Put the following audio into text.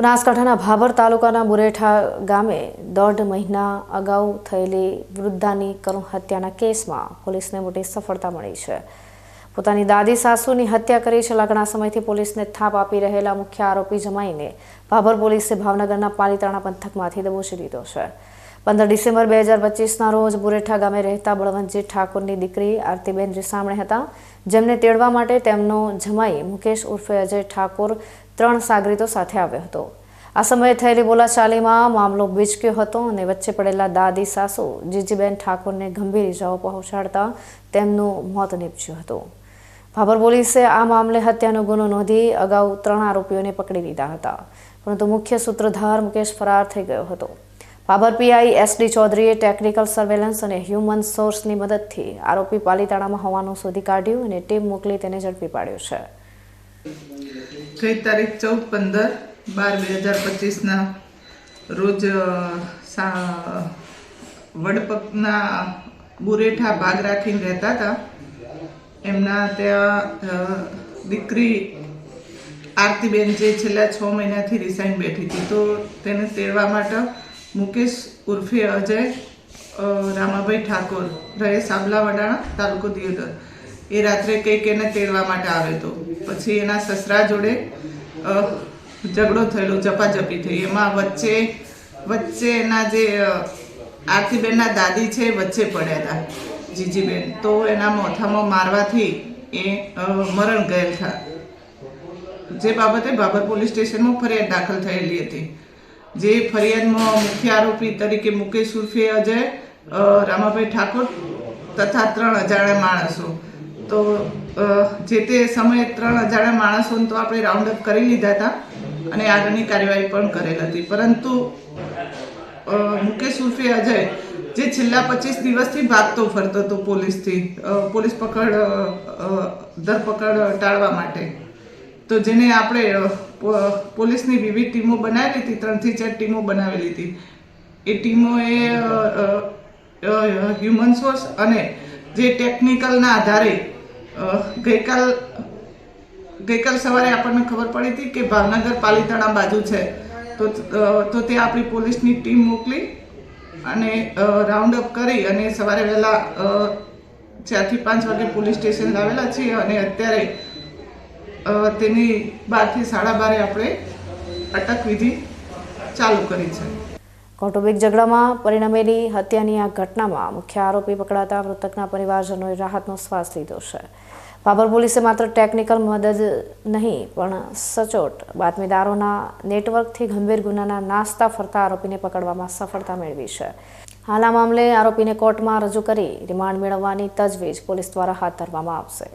બનાસકાંઠાના ભાભર તાલુકાના બુરેઠા ગામે દોઢ મહિના અગાઉ થયેલી વૃદ્ધાની કરુણ હત્યાના કેસમાં પોલીસને મોટી સફળતા મળી છે. પોતાની દાદી સાસુની હત્યા કરી છેલ્લા ઘણા સમયથી પોલીસને થાપ આપી રહેલા મુખ્ય આરોપી જમાઈને ભાભર પોલીસે ભાવનગરના પાલીતાણા પંથકમાંથી દબોચી લીધો છે. પંદર ડિસેમ્બર બે હજાર પચીસના રોજ બુરેઠા ગામે રહેતા બળવંતજી ઠાકોરની દીકરી આરતીબેન રીસામણે હતા, જેમને તેડવા માટે તેમનો જમાઈ મુકેશ ઉર્ફે અજય ઠાકોર ત્રણ સાગરીતો સાથે આવ્યો હતો. આ સમયે થયેલી બોલાચાલીમાં મામલો બીચક્યો હતો અને વચ્ચે પડેલા દાદી, સાસુ, જીજીબેન ઠાકોરને ગંભીર ઇજાઓ પહોંચાડતા તેમનું મોત નીપજ્યું હતું. ભાભર પોલીસે આ મામલે હત્યાનો ગુનો નોંધી અગાઉ ત્રણ આરોપીઓને પકડી લીધા હતા. પરંતુ મુખ્ય સૂત્રધાર મુકેશ ફરાર થઈ ગયો હતો. ભાભર પીઆઈ એસડી ચૌધરીએ ટેકનિકલ સર્વેલન્સ અને હ્યુમન સોર્સની મદદથી આરોપી પાલીતાણામાં હોવાનું શોધી કાઢ્યું અને ટીમ મોકલી તેને ઝડપી પાડ્યો છે. ગઈ તારીખ ચૌદ પંદર બાર બે હજાર પચીસના રોજ વડપકના બુરેઠા ભાગ રાખીને રહેતા હતા. એમના ત્યાં દીકરી આરતીબેન જે છેલ્લા છ મહિનાથી રિસાઈન બેઠી હતી. તો તેને તેડવા માટે મુકેશ ઉર્ફે અજય રામાભાઈ ઠાકોર રહે સાબલા વડાણા તાલુકો દિયોદર. એ રાત્રે કંઈક એને તેડવા માટે આવે હતો પછી એના સસરા જોડે ઝઘડો થયેલો, ઝપાઝપી થઈ. એમાં વચ્ચે વચ્ચે એના જે આરતીબેનના દાદી છે વચ્ચે પડ્યા હતા, જીજીબેન. તો એના મોથામાં મારવાથી એ મરણ ગયેલ હતા જે બાબતે બાબર પોલીસ સ્ટેશનમાં ફરિયાદ દાખલ થયેલી હતી. જે ફરિયાદમાં મુખ્ય આરોપી તરીકે મુકેશ ઉર્ફે અજય રામાભાઈ ઠાકોર તથા ત્રણ અજાણ્યા માણસો. તો જે તે સમયે ત્રણ અજાણ્યા માણસોને તો આપણે રાઉન્ડ અપ કરી લીધા હતા અને આગળની કાર્યવાહી પણ કરેલ હતી. પરંતુ મુકેશ ઉર્ફે અજય જે છેલ્લા પચીસ દિવસથી ભાગતો ફરતો હતો પોલીસથી પોલીસ પકડ ધરપકડ ટાળવા માટે. તો જેને આપણે પોલીસની વિવિધ ટીમો બનાવેલી હતી ત્રણથી ચાર ટીમો બનાવેલી હતી એ ટીમોએ હ્યુમન સોર્સ અને જે ટેકનિકલના આધારે ગઈકાલ ગઈકાલ સવારે આપણને ખબર પડી હતી કે ભાવનગર પાલીતાણા બાજુ છે. તો તો તે આપણી પોલીસની ટીમ મોકલી અને રાઉન્ડ અપ કરી અને સવારે વહેલા ચારથી પાંચ વાગે પોલીસ સ્ટેશન લાવેલા છીએ અને અત્યારે તેની બારથી સાડા બારે આપણે અટક વિધિ ચાલુ કરી છે. કૌટુંબિક ઝઘડામાં પરિણમેલી હત્યાની આ ઘટનામાં મુખ્ય આરોપી પકડાતા મૃતકના પરિવારજનોએ રાહતનો શ્વાસ લીધો છે. બાબર પોલીસે માત્ર ટેકનિકલ મદદ નહીં, પણ સચોટ બાતમીદારોના નેટવર્કથી ગંભીર ગુનાના નાસ્તા ફરતા આરોપીને પકડવામાં સફળતા મેળવી છે. હાલ આ મામલે આરોપીને કોર્ટમાં રજૂ કરી રિમાન્ડ મેળવવાની તજવીજ પોલીસ દ્વારા હાથ ધરવામાં આવશે.